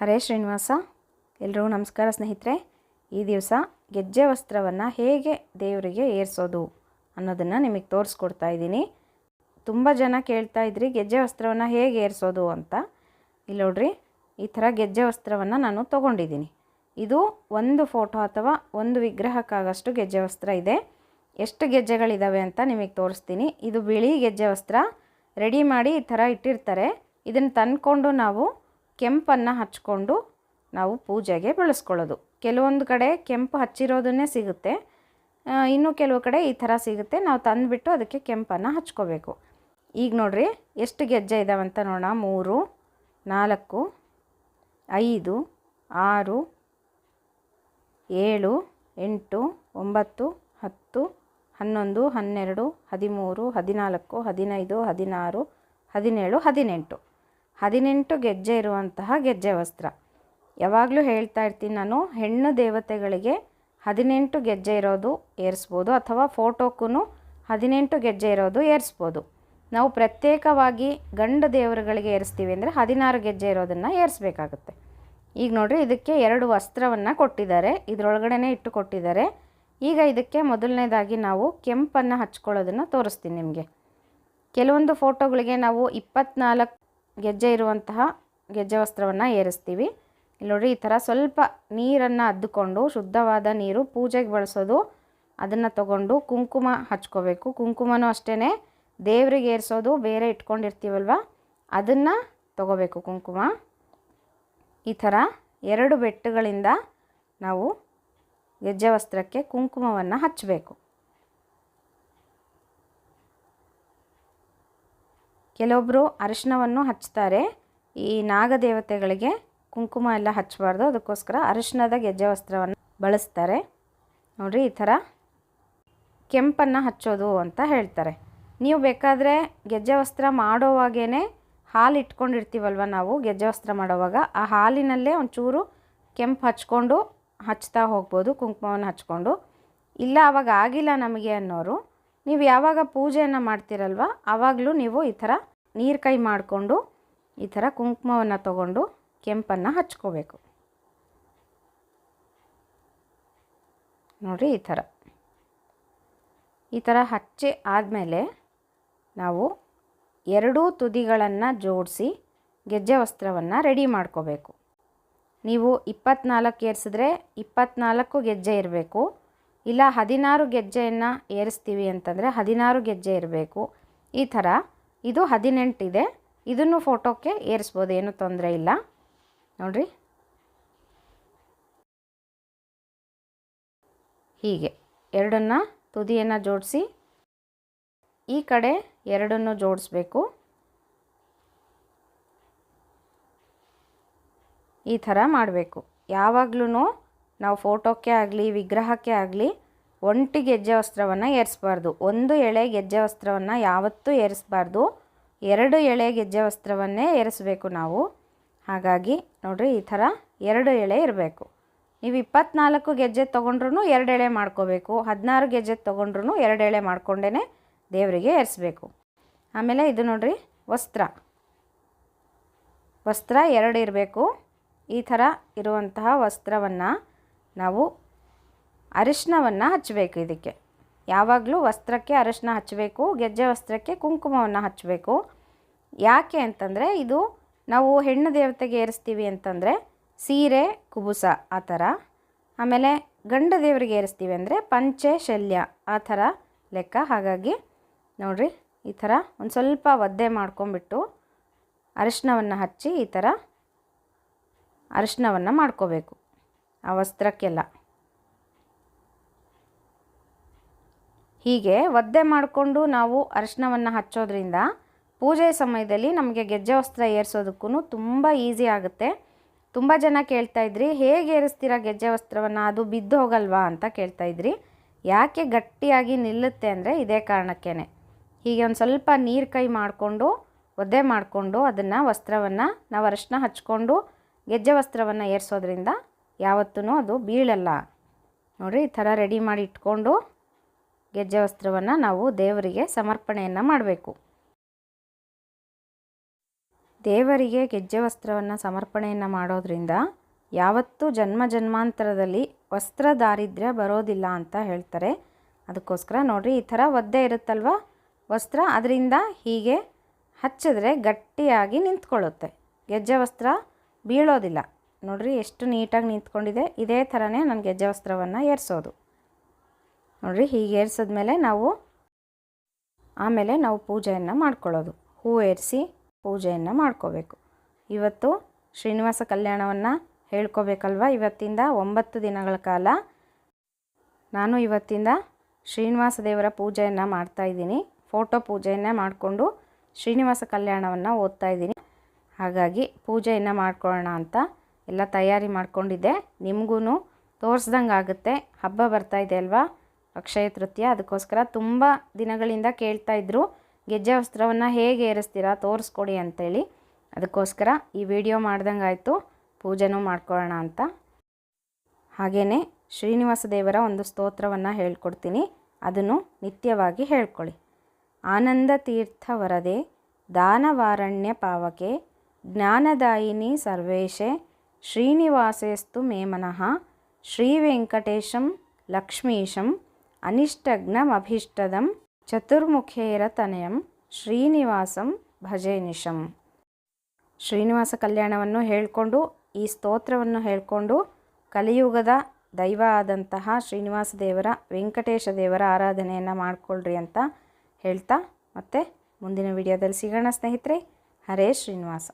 ಹರೇ ಶ್ರೀನಿವಾಸ ಎಲ್ಲರೂ ನಮಸ್ಕಾರ ಸ್ನೇಹಿತರೆ. ಈ ದಿವಸ ಗೆಜ್ಜೆ ವಸ್ತ್ರವನ್ನು ಹೇಗೆ ದೇವರಿಗೆ ಏರಿಸೋದು ಅನ್ನೋದನ್ನು ನಿಮಗೆ ತೋರಿಸ್ಕೊಡ್ತಾ ಇದ್ದೀನಿ. ತುಂಬ ಜನ ಕೇಳ್ತಾ ಇದ್ರಿ, ಗೆಜ್ಜೆ ವಸ್ತ್ರವನ್ನು ಹೇಗೆ ಏರಿಸೋದು ಅಂತ. ಇಲ್ಲಿ ನೋಡ್ರಿ, ಈ ಥರ ಗೆಜ್ಜೆ ವಸ್ತ್ರವನ್ನು ನಾನು ತೊಗೊಂಡಿದ್ದೀನಿ. ಇದು ಒಂದು ಫೋಟೋ ಅಥವಾ ಒಂದು ವಿಗ್ರಹಕ್ಕಾಗಷ್ಟು ಗೆಜ್ಜೆ ವಸ್ತ್ರ ಇದೆ. ಎಷ್ಟು ಗೆಜ್ಜೆಗಳಿದ್ದಾವೆ ಅಂತ ನಿಮಗೆ ತೋರಿಸ್ತೀನಿ. ಇದು ಬಿಳಿ ಗೆಜ್ಜೆ ವಸ್ತ್ರ, ರೆಡಿ ಮಾಡಿ ಈ ಥರ ಇಟ್ಟಿರ್ತಾರೆ. ಇದನ್ನು ತಂದ್ಕೊಂಡು ನಾವು ಕೆಂಪನ್ನು ಹಚ್ಕೊಂಡು ನಾವು ಪೂಜೆಗೆ ಬಳಸ್ಕೊಳ್ಳೋದು. ಕೆಲವೊಂದು ಕಡೆ ಕೆಂಪು ಹಚ್ಚಿರೋದನ್ನೇ ಸಿಗುತ್ತೆ. ಇನ್ನು ಕೆಲವು ಕಡೆ ಈ ಥರ ಸಿಗುತ್ತೆ. ನಾವು ತಂದುಬಿಟ್ಟು ಅದಕ್ಕೆ ಕೆಂಪನ್ನು ಹಚ್ಕೋಬೇಕು. ಈಗ ನೋಡಿರಿ, ಎಷ್ಟು ಗೆಜ್ಜೆ ಇದ್ದಾವಂತ ನೋಡೋಣ. ಮೂರು, ನಾಲ್ಕು, ಐದು, ಆರು, ಏಳು, ಎಂಟು, ಒಂಬತ್ತು, ಹತ್ತು, ಹನ್ನೊಂದು, ಹನ್ನೆರಡು, ಹದಿಮೂರು, ಹದಿನಾಲ್ಕು, ಹದಿನೈದು, ಹದಿನಾರು, ಹದಿನೇಳು, ಹದಿನೆಂಟು. ಹದಿನೆಂಟು ಗೆಜ್ಜೆ ಇರುವಂತಹ ಗೆಜ್ಜೆ ವಸ್ತ್ರ. ಯಾವಾಗಲೂ ಹೇಳ್ತಾ ಇರ್ತೀನಿ ನಾನು, ಹೆಣ್ಣು ದೇವತೆಗಳಿಗೆ ಹದಿನೆಂಟು ಗೆಜ್ಜೆ ಇರೋದು ಏರಿಸ್ಬೋದು ಅಥವಾ ಫೋಟೋಕ್ಕೂ ಹದಿನೆಂಟು ಗೆಜ್ಜೆ ಇರೋದು ಏರಿಸ್ಬೋದು. ನಾವು ಪ್ರತ್ಯೇಕವಾಗಿ ಗಂಡು ದೇವರುಗಳಿಗೆ ಏರಿಸ್ತೀವಿ ಅಂದರೆ ಹದಿನಾರು ಗೆಜ್ಜೆ ಇರೋದನ್ನು ಏರಿಸ್ಬೇಕಾಗುತ್ತೆ. ಈಗ ನೋಡಿರಿ, ಇದಕ್ಕೆ ಎರಡು ವಸ್ತ್ರವನ್ನು ಕೊಟ್ಟಿದ್ದಾರೆ. ಇದರೊಳಗಡೆನೇ ಇಟ್ಟು ಕೊಟ್ಟಿದ್ದಾರೆ. ಈಗ ಇದಕ್ಕೆ ಮೊದಲನೇದಾಗಿ ನಾವು ಕೆಂಪನ್ನು ಹಚ್ಕೊಳ್ಳೋದನ್ನು ತೋರಿಸ್ತೀನಿ ನಿಮಗೆ. ಕೆಲವೊಂದು ಫೋಟೋಗಳಿಗೆ ನಾವು ಇಪ್ಪತ್ನಾಲ್ಕು ಗೆಜ್ಜೆ ಇರುವಂತಹ ಗೆಜ್ಜೆ ವಸ್ತ್ರವನ್ನು ಏರಿಸ್ತೀವಿ. ಇಲ್ಲಿ ನೋಡಿರಿ, ಈ ಥರ ಸ್ವಲ್ಪ ನೀರನ್ನು ಅದ್ದುಕೊಂಡು ಶುದ್ಧವಾದ ನೀರು ಪೂಜೆಗೆ ಬಳಸೋದು, ಅದನ್ನು ತಗೊಂಡು ಕುಂಕುಮ ಹಚ್ಕೋಬೇಕು. ಕುಂಕುಮನೂ ಅಷ್ಟೇ ದೇವರಿಗೆ ಏರಿಸೋದು ಬೇರೆ ಇಟ್ಕೊಂಡಿರ್ತೀವಲ್ವ, ಅದನ್ನು ತಗೋಬೇಕು ಕುಂಕುಮ. ಈ ಥರ ಎರಡು ಬೆಟ್ಟುಗಳಿಂದ ನಾವು ಗೆಜ್ಜೆ ವಸ್ತ್ರಕ್ಕೆ ಕುಂಕುಮವನ್ನು ಹಚ್ಚಬೇಕು ಕೆಲವೊಬ್ಬರು ಅರಿಶಿನವನ್ನು ಹಚ್ತಾರೆ ಈ ನಾಗದೇವತೆಗಳಿಗೆ ಕುಂಕುಮ ಎಲ್ಲ ಹಚ್ಚಬಾರ್ದು. ಅದಕ್ಕೋಸ್ಕರ ಅರಿಶಿನದ ಗೆಜ್ಜೆ ವಸ್ತ್ರವನ್ನು ಬಳಸ್ತಾರೆ. ನೋಡಿರಿ ಈ ಥರ ಕೆಂಪನ್ನು ಹಚ್ಚೋದು ಅಂತ ಹೇಳ್ತಾರೆ. ನೀವು ಬೇಕಾದರೆ ಗೆಜ್ಜೆ ವಸ್ತ್ರ ಮಾಡೋವಾಗೇ ಹಾಲು ಇಟ್ಕೊಂಡಿರ್ತೀವಲ್ವ ನಾವು ಗೆಜ್ಜೆ ವಸ್ತ್ರ ಮಾಡೋವಾಗ? ಆ ಹಾಲಿನಲ್ಲೇ ಒಂಚೂರು ಕೆಂಪು ಹಚ್ಕೊಂಡು ಹಚ್ತಾ ಹೋಗ್ಬೋದು, ಕುಂಕುಮವನ್ನು ಹಚ್ಕೊಂಡು. ಇಲ್ಲ ಆವಾಗ ಆಗಿಲ್ಲ ನಮಗೆ ಅನ್ನೋರು. ನೀವು ಯಾವಾಗ ಪೂಜೆಯನ್ನು ಮಾಡ್ತೀರಲ್ವ ಆವಾಗಲೂ ನೀವು ಈ ಥರ ನೀರು ಕೈ ಮಾಡಿಕೊಂಡು ಈ ಥರ ಕುಂಕುಮವನ್ನು ತಗೊಂಡು ಕೆಂಪನ್ನು ಹಚ್ಕೋಬೇಕು. ನೋಡಿರಿ ಈ ಥರ. ಈ ಥರ ಹಚ್ಚಿ ಆದಮೇಲೆ ನಾವು ಎರಡೂ ತುದಿಗಳನ್ನು ಜೋಡಿಸಿ ಗೆಜ್ಜೆ ವಸ್ತ್ರವನ್ನು ರೆಡಿ ಮಾಡ್ಕೋಬೇಕು. ನೀವು ಇಪ್ಪತ್ನಾಲ್ಕು ಏರಿಸಿದ್ರೆ ಇಪ್ಪತ್ನಾಲ್ಕು ಗೆಜ್ಜೆ ಇರಬೇಕು. ಇಲ್ಲ ಹದಿನಾರು ಗೆಜ್ಜೆಯನ್ನು ಏರಿಸ್ತೀವಿ ಅಂತಂದರೆ ಹದಿನಾರು ಗೆಜ್ಜೆ ಇರಬೇಕು. ಈ ಥರ ಇದು ಹದಿನೆಂಟಿದೆ. ಇದನ್ನು ಫೋಟೋಕ್ಕೆ ಏರಿಸ್ಬೋದು, ಏನೂ ತೊಂದರೆ ಇಲ್ಲ. ನೋಡಿರಿ. ಹೀಗೆ, ಎರಡನ್ನು ತುದಿಯನ್ನು ಜೋಡಿಸಿ, ಈ ಕಡೆ ಎರಡನ್ನು ಜೋಡಿಸ್ಬೇಕು. ಈ ಥರ ಮಾಡಬೇಕು. ಯಾವಾಗಲೂ ನಾವು ಫೋಟೋಕ್ಕೆ ಆಗಲಿ, ವಿಗ್ರಹಕ್ಕೆ ಆಗಲಿ ಒಂಟಿ ಗೆಜ್ಜೆ ವಸ್ತ್ರವನ್ನು ಏರಿಸ್ಬಾರ್ದು. ಒಂದು ಎಳೆ ಗೆಜ್ಜೆ ವಸ್ತ್ರವನ್ನು ಯಾವತ್ತೂ ಏರಿಸ್ಬಾರ್ದು. ಎರಡು ಎಳೆ ಗೆಜ್ಜೆ ವಸ್ತ್ರವನ್ನೇ ಏರಿಸಬೇಕು ನಾವು. ಹಾಗಾಗಿ ನೋಡಿರಿ ಈ ಥರ ಎರಡು ಎಳೆ ಇರಬೇಕು. ನೀವು ಇಪ್ಪತ್ನಾಲ್ಕು ಗೆಜ್ಜೆ ತೊಗೊಂಡ್ರೂ ಎರಡು ಎಳೆ ಮಾಡ್ಕೋಬೇಕು. ಹದಿನಾರು ಗೆಜ್ಜೆ ತೊಗೊಂಡ್ರೂ ಎರಡು ಎಳೆ ಮಾಡಿಕೊಂಡೇ ದೇವರಿಗೆ ಏರಿಸ್ಬೇಕು. ಆಮೇಲೆ ಇದು ನೋಡಿರಿ ವಸ್ತ್ರ. ವಸ್ತ್ರ ಎರಡು ಇರಬೇಕು. ಈ ಥರ ಇರುವಂತಹ ವಸ್ತ್ರವನ್ನು ನಾವು ಅರಿಶಿನವನ್ನು ಹಚ್ಚಬೇಕು ಇದಕ್ಕೆ. ಯಾವಾಗಲೂ ವಸ್ತ್ರಕ್ಕೆ ಅರಿಶಿನ ಹಚ್ಚಬೇಕು, ಗೆಜ್ಜೆ ವಸ್ತ್ರಕ್ಕೆ ಕುಂಕುಮವನ್ನು ಹಚ್ಚಬೇಕು. ಯಾಕೆ ಅಂತಂದರೆ ಇದು ನಾವು ಹೆಣ್ಣು ದೇವತೆಗೆ ಏರಿಸ್ತೀವಿ ಅಂತಂದರೆ ಸೀರೆ, ಕುಬುಸ ಆ ಥರ. ಆಮೇಲೆ ಗಂಡ ದೇವರಿಗೆ ಏರಿಸ್ತೀವಿ ಅಂದರೆ ಪಂಚೆ, ಶಲ್ಯ ಆ ಥರ ಲೆಕ್ಕ. ಹಾಗಾಗಿ ನೋಡಿರಿ ಈ ಥರ ಒಂದು ಸ್ವಲ್ಪ ಒದ್ದೆ ಮಾಡ್ಕೊಂಬಿಟ್ಟು ಅರಿಶಿನವನ್ನು ಹಚ್ಚಿ ಈ ಥರ ಅರಿಶಿನವನ್ನು ಮಾಡ್ಕೋಬೇಕು. ಆ ವಸ್ತ್ರಕ್ಕೆಲ್ಲ. ಹೀಗೆ ಒದ್ದೆ ಮಾಡಿಕೊಂಡು ನಾವು ಅರಿಶಿನವನ್ನು ಹಚ್ಚೋದ್ರಿಂದ ಪೂಜೆ ಸಮಯದಲ್ಲಿ ನಮಗೆ ಗೆಜ್ಜೆ ವಸ್ತ್ರ ಏರಿಸೋದಕ್ಕೂ ತುಂಬ ಈಸಿ ಆಗುತ್ತೆ. ತುಂಬ ಜನ ಕೇಳ್ತಾ ಇದ್ರಿ, ಹೇಗೆ ಏರಿಸ್ತೀರಾ ಗೆಜ್ಜೆ ವಸ್ತ್ರವನ್ನು? ಅದು ಬಿದ್ದು ಹೋಗಲ್ವಾ? ಅಂತ ಕೇಳ್ತಾ ಇದ್ರಿ. ಯಾಕೆ ಗಟ್ಟಿಯಾಗಿ ನಿಲ್ಲುತ್ತೆ ಅಂದರೆ ಇದೇ ಕಾರಣಕ್ಕೇ ಹೀಗೆ ಒಂದು ಸ್ವಲ್ಪ ನೀರು ಕೈ ಮಾಡಿಕೊಂಡು, ಒದ್ದೆ ಮಾಡಿಕೊಂಡು ಅದನ್ನು ವಸ್ತ್ರವನ್ನು ನಾವು ಅರಿಶಿನ ಹಚ್ಕೊಂಡು ಗೆಜ್ಜೆ ವಸ್ತ್ರವನ್ನು ಏರಿಸೋದ್ರಿಂದ ಯಾವತ್ತೂ ಅದು ಬೀಳಲ್ಲ. ನೋಡಿರಿ, ಈ ಥರ ರೆಡಿ ಮಾಡಿ ಇಟ್ಕೊಂಡು ಗೆಜ್ಜೆ ವಸ್ತ್ರವನ್ನು ನಾವು ದೇವರಿಗೆ ಸಮರ್ಪಣೆಯನ್ನು ಮಾಡಬೇಕು. ದೇವರಿಗೆ ಗೆಜ್ಜೆ ವಸ್ತ್ರವನ್ನು ಸಮರ್ಪಣೆಯನ್ನು ಮಾಡೋದ್ರಿಂದ ಯಾವತ್ತೂ ಜನ್ಮ ಜನ್ಮಾಂತರದಲ್ಲಿ ವಸ್ತ್ರ ದಾರಿದ್ರ್ಯ ಬರೋದಿಲ್ಲ ಅಂತ ಹೇಳ್ತಾರೆ. ಅದಕ್ಕೋಸ್ಕರ ನೋಡಿರಿ ಈ ಥರ ಒದ್ದೆ ಇರುತ್ತಲ್ವ? ವಸ್ತ್ರ ಅದರಿಂದ ಹೀಗೆ ಹಚ್ಚಿದ್ರೆ ಗಟ್ಟಿಯಾಗಿ ನಿಂತ್ಕೊಳ್ಳುತ್ತೆ. ಗೆಜ್ಜೆ ವಸ್ತ್ರ ಬೀಳೋದಿಲ್ಲ. ನೋಡಿರಿ ಎಷ್ಟು ನೀಟಾಗಿ ನಿಂತ್ಕೊಂಡಿದೆ. ಇದೇ ಥರನೇ ನಾನು ಗೆಜ್ಜೆ ವಸ್ತ್ರವನ್ನು ಏರಿಸೋದು. ನೋಡಿರಿ, ಹೀಗೆ ಏರ್ಸಿದ್ಮೇಲೆ ನಾವು ಆಮೇಲೆ ನಾವು ಪೂಜೆಯನ್ನು ಮಾಡ್ಕೊಳ್ಳೋದು. ಹೂ ಏರಿಸಿ ಪೂಜೆಯನ್ನು ಮಾಡ್ಕೋಬೇಕು. ಇವತ್ತು ಶ್ರೀನಿವಾಸ ಕಲ್ಯಾಣವನ್ನು ಹೇಳ್ಕೋಬೇಕಲ್ವ? ಇವತ್ತಿಂದ ಒಂಬತ್ತು ದಿನಗಳ ಕಾಲ ನಾನು ಇವತ್ತಿಂದ ಶ್ರೀನಿವಾಸ ದೇವರ ಪೂಜೆಯನ್ನು ಮಾಡ್ತಾಯಿದ್ದೀನಿ ಫೋಟೋ ಪೂಜೆಯನ್ನು ಮಾಡಿಕೊಂಡು ಶ್ರೀನಿವಾಸ ಕಲ್ಯಾಣವನ್ನು ಓದ್ತಾ ಇದ್ದೀನಿ. ಹಾಗಾಗಿ ಪೂಜೆಯನ್ನು ಮಾಡ್ಕೊಳ್ಳೋಣ ಅಂತ ಎಲ್ಲ ತಯಾರಿ ಮಾಡ್ಕೊಂಡಿದ್ದೆ. ನಿಮಗೂ ತೋರಿಸ್ದಂಗೆ ಆಗುತ್ತೆ ಹಬ್ಬ ಬರ್ತಾ ಇದೆ ಅಲ್ವಾ? ಅಕ್ಷಯ ತೃತೀಯ. ಅದಕ್ಕೋಸ್ಕರ ತುಂಬ ದಿನಗಳಿಂದ ಕೇಳ್ತಾ ಇದ್ದರು ಗೆಜ್ಜೆ ವಸ್ತ್ರವನ್ನು ಹೇಗೆ ಏರಿಸ್ತೀರಾ ತೋರಿಸ್ಕೊಡಿ ಅಂತೇಳಿ. ಅದಕ್ಕೋಸ್ಕರ ಈ ವಿಡಿಯೋ ಮಾಡ್ದಂಗೆ ಆಯಿತು ಪೂಜೆನೂ ಮಾಡ್ಕೊಳ್ಳೋಣ ಅಂತ. ಹಾಗೆಯೇ ಶ್ರೀನಿವಾಸ ದೇವರ ಒಂದು ಸ್ತೋತ್ರವನ್ನು ಹೇಳ್ಕೊಡ್ತೀನಿ. ಅದನ್ನು ನಿತ್ಯವಾಗಿ ಹೇಳ್ಕೊಳ್ಳಿ. ಆನಂದ ತೀರ್ಥ ವರದೆ ದಾನವಾರಣ್ಯ ಪಾವಕೆ, ಜ್ಞಾನದಾಯಿನಿ ಸರ್ವೇಶೆ, ಶ್ರೀನಿವಾಸೇಸ್ತು ಮೇ ಮನಃ ಶ್ರೀ ವೆಂಕಟೇಶಂ ಲಕ್ಷ್ಮೀಶಂ ಅನಿಷ್ಟಗ್ನಮಭೀಷ್ಟದಂ ಚತುರ್ಮುಖೇರ ತನಯಂ ಶ್ರೀನಿವಾಸಂ ಭಜೆ ನಿಶಂ. ಶ್ರೀನಿವಾಸ ಕಲ್ಯಾಣವನ್ನು ಹೇಳಿಕೊಂಡು, ಈ ಸ್ತೋತ್ರವನ್ನು ಹೇಳಿಕೊಂಡು, ಕಲಿಯುಗದ ದೈವ ಆದಂತಹ ಶ್ರೀನಿವಾಸ ದೇವರ, ವೆಂಕಟೇಶ ದೇವರ ಆರಾಧನೆಯನ್ನು ಮಾಡಿಕೊಳ್ಳ್ರಿ ಅಂತ ಹೇಳ್ತಾ ಮತ್ತೆ ಮುಂದಿನ ವಿಡಿಯೋದಲ್ಲಿ ಸಿಗೋಣ ಸ್ನೇಹಿತರೆ. ಹರೇ ಶ್ರೀನಿವಾಸ.